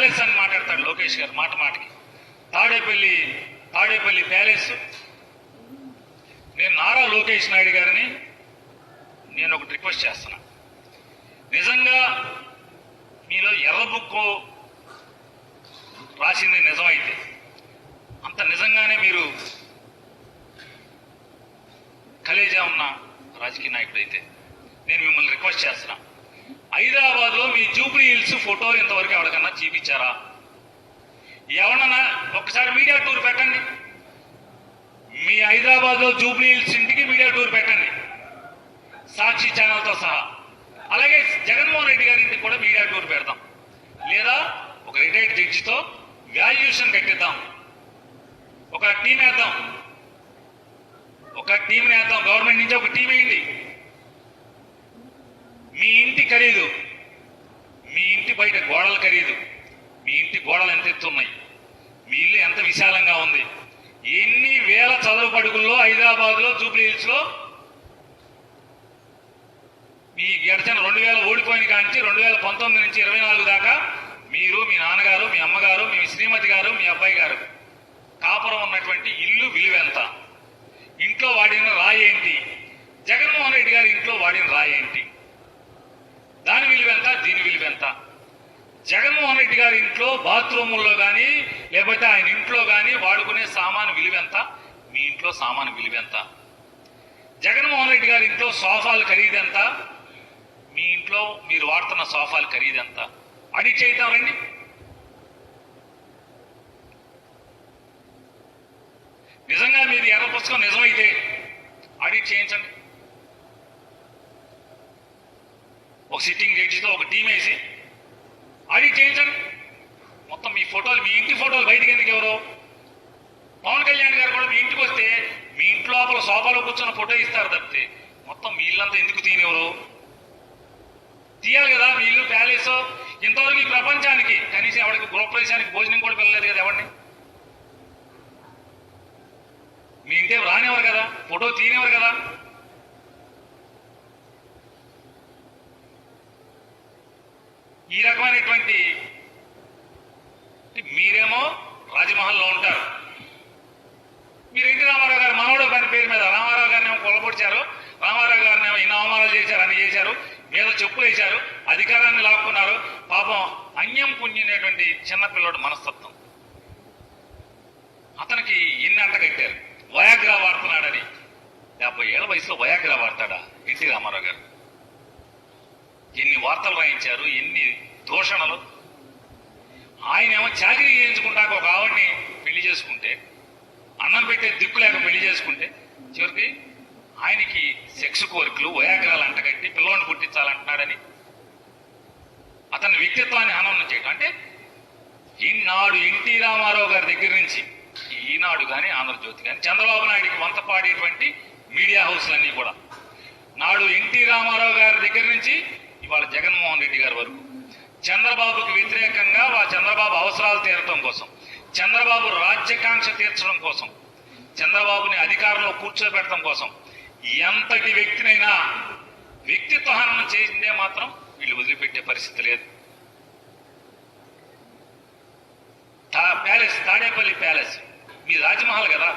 Palace అని మాట్లాడతాడు లోకేష్ గారు మాట మాటకి. తాడేపల్లి తాడేపల్లి ప్యాలెస్. నేను నారా లోకేష్ నాయుడు గారిని నేను ఒకటి రిక్వెస్ట్ చేస్తున్నా. నిజంగా మీలో ఎర్ర బుక్కు రాసింది నిజమైతే అంత నిజంగానే మీరు కలేజా ఉన్న రాజకీయ నాయకుడు అయితే నేను మిమ్మల్ని రిక్వెస్ట్ చేస్తున్నా. హైదరాబాద్లో మీ జూబ్లీ హిల్స్ ఫోటో ఇంతవరకు ఎవరికన్నా చూపించారా? ఎవరన్నా ఒకసారి మీడియా టూర్ పెట్టండి. మీ హైదరాబాద్లో జూబ్లీ హిల్స్ ఇంటికి మీడియా టూర్ పెట్టండి. సాక్షి ఛానల్తో సహా. అలాగే జగన్మోహన్ రెడ్డి గారి ఇంటికి కూడా మీడియా టూర్ పెడతాం. లేదా ఒక రిటైర్డ్ జడ్జితో వాల్యుయేషన్ కట్టిద్దాం. ఒక టీం వేద్దాం. ఒక టీం వేద్దాం. గవర్నమెంట్ నుంచి ఒక టీం వేయండి. ఖరీదు. మీ ఇంటి బయట గోడల ఖరీదు. మీ ఇంటి గోడలు ఎంత ఎత్తున్నాయి? మీ ఇల్లు ఎంత విశాలంగా ఉంది? ఎన్ని వేల చదువు పడుగుల్లో హైదరాబాద్లో జూబ్లీ మీ గడిచిన రెండు వేల ఓడిపోయిన కాంచి రెండు వేల పంతొమ్మిది నుంచి ఇరవై నాలుగు దాకా మీరు మీ నాన్నగారు మీ అమ్మగారు మీ శ్రీమతి గారు మీ అబ్బాయి గారు కాపురం ఉన్నటువంటి ఇల్లు విలువ ఎంత? ఇంట్లో వాడిన రాయి ఏంటి? జగన్మోహన్ రెడ్డి గారి ఇంట్లో వాడిన రాయి ఏంటి? దాని విలువ ఎంత దీని విలువ ఎంత జగన్మోహన్ రెడ్డి గారి ఇంట్లో బాత్రూముల్లో కానీ లేకపోతే ఆయన ఇంట్లో కానీ వాడుకునే సామాను విలువ ఎంత మీ ఇంట్లో సామాను విలువ ఎంత జగన్మోహన్ రెడ్డి గారి ఇంట్లో సోఫాలు ఖరీదు ఎంత మీ ఇంట్లో మీరు వాడుతున్న సోఫాలు ఖరీదు ఎంత అడిగి చేద్దామండి నిజంగా మీది ఎర్ర పుస్తకం నిజమైతే ఆడిట్ చేయించండి. ఒక సిట్టింగ్ జడ్జితో ఒక టీం వేసి ఆడిట్ చేయించండి. మొత్తం మీ ఫోటోలు మీ ఇంటి ఫోటోలు బయటికి ఎందుకు ఎవరు? పవన్ కళ్యాణ్ గారు కూడా మీ ఇంటికి వస్తే మీ ఇంటి లోపల సోఫాలో కూర్చున్న ఫోటో ఇస్తారు తప్పితే మొత్తం మీ ఇల్లంతా ఎందుకు తీయనివ్వరు తీయాలి కదా మీ ఇల్లు ప్యాలెస్. ఇంతవరకు ఈ ప్రపంచానికి కనీసం ఎవరికి గృహప్రవేశానికి భోజనం కూడా వెళ్ళలేదు కదా ఎవరిని? మీ ఇంటే రానివ్వరు కదా? ఫోటో తీయనివ్వరు కదా? ఈ రకమైనటువంటి మీరేమో రాజమహల్లో ఉంటారు. మీరు ఎన్టీ రామారావు గారు మనవడు గారి పేరు మీద రామారావు గారిని ఏమో కొలబొడిచారు రామారావు గారిని ఏమో ఇన్ని అవమానాలు చేశారు అని చేశారు మీద చెప్పులు వేశారు అధికారాన్ని లాక్కున్నారు. పాపం అన్యం పుణ్యనేటువంటి చిన్నపిల్లడు మనస్తత్వం. అతనికి ఎన్ని అంటగట్టారు వయాగ్రా వాడుతున్నాడని. డెబ్బై ఏళ్ళ వయసులో వయాగ్రా వాడతాడా? ఎన్టీ రామారావు గారు. ఎన్ని వార్తలు రాయించారు ఎన్ని దూషణలు. ఆయన ఏమో చాకరీ చేయించుకుంటాక ఒక ఆవిడ్ని పెళ్ళి చేసుకుంటే అన్నం పెట్టే దిక్కు లేక పెళ్ళి చేసుకుంటే చివరికి ఆయనకి సెక్స్ కోరికలు వయాగ్రాలు అంటగట్టి పిల్లవాడిని పుట్టించాలంటున్నాడని అతని వ్యక్తిత్వాన్ని హననం చేయడం అంటే ఈనాడు ఎన్టీ రామారావు గారి దగ్గర నుంచి ఈనాడు కానీ ఆంధ్రజ్యోతి కానీ చంద్రబాబు నాయుడికి వంత పాడేటువంటి మీడియా హౌస్లన్నీ కూడా. నాడు ఎన్టీ రామారావు గారి దగ్గర నుంచి ఇవాళ జగన్మోహన్ రెడ్డి గారి వరకు. చంద్రబాబుకి వ్యతిరేకంగా వాళ్ళ చంద్రబాబు అవసరాలు తీరటం కోసం చంద్రబాబు రాజ్యకాంక్ష తీర్చడం కోసం చంద్రబాబుని అధికారంలో కూర్చోబెట్టడం కోసం ఎంతటి వ్యక్తినైనా వ్యక్తిత్వహనం చేసిందే మాత్రం వీళ్ళు వదిలిపెట్టే పరిస్థితి లేదు. ప్యాలెస్ తాడేపల్లి ప్యాలెస్ మీ రాజమహల్ కదా?